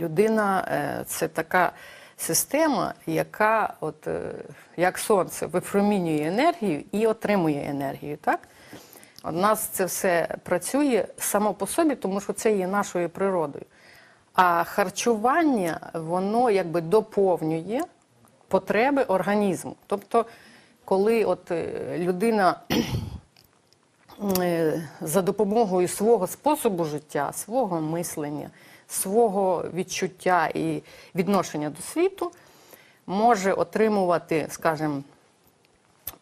людина е, це така система, яка, от, е, як сонце, випромінює енергію і отримує енергію. Так? У нас це все працює само по собі, тому що це є нашою природою. А харчування, воно якби доповнює потреби організму. Тобто, коли от е, людина за допомогою свого способу життя, свого мислення, свого відчуття і відношення до світу може отримувати, скажімо,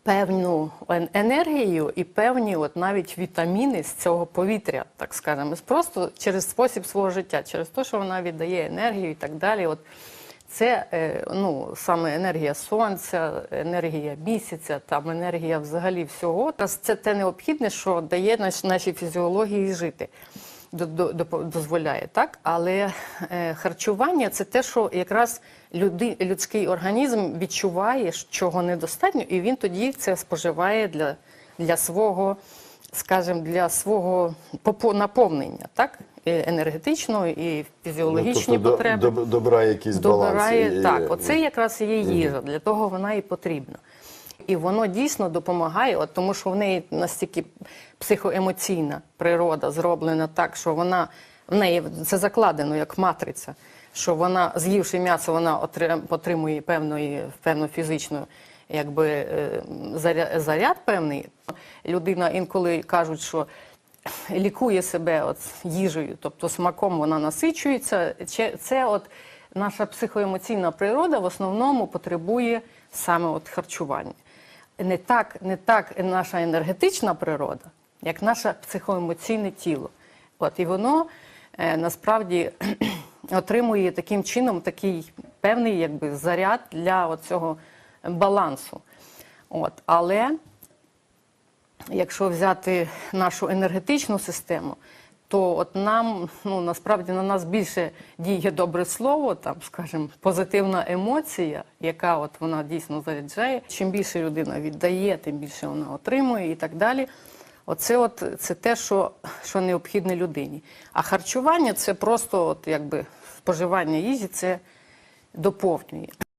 певну енергію і певні от навіть вітаміни з цього повітря, так скажемо, просто через спосіб свого життя, через те, що вона віддає енергію і так далі. От це е, ну, саме енергія сонця, енергія місяця, там енергія взагалі всього. Це те необхідне, що дає наш, нашій фізіології жити. до- до- дозволяє, так? Але е, харчування це те, що якраз люди, людський організм відчуває, чого недостатньо, і він тоді це споживає для, для свого, скажімо, для свого наповнення, так? І енергетичного і фізіологічні тобто, до- потреби. доб- добирає якийсь Добирає баланс. і- так. Оце якраз є їжа, для того вона і потрібна. І воно дійсно допомагає, от тому що в неї настільки психоемоційна природа зроблена так, що вона в неї це закладено як матриця, що вона, з'ївши м'ясо, вона отримує певної, певну фізичну якби, е, заряд певний. Людина інколи кажуть, що лікує себе от їжею, тобто смаком вона насичується. Це от наша психоемоційна природа в основному потребує саме от харчування. Не так, не так наша енергетична природа, як наше психоемоційне тіло. От, і воно е, насправді отримує таким чином такий певний якби, заряд для цього балансу. От, але якщо взяти нашу енергетичну систему, то от нам ну насправді на нас більше діє добре слово, там, скажімо, позитивна емоція, яка от вона дійсно заряджає. Чим більше людина віддає, тим більше вона отримує і так далі. Оце от це те, що, що необхідне людині. А харчування це просто от якби споживання їжі, це доповнює.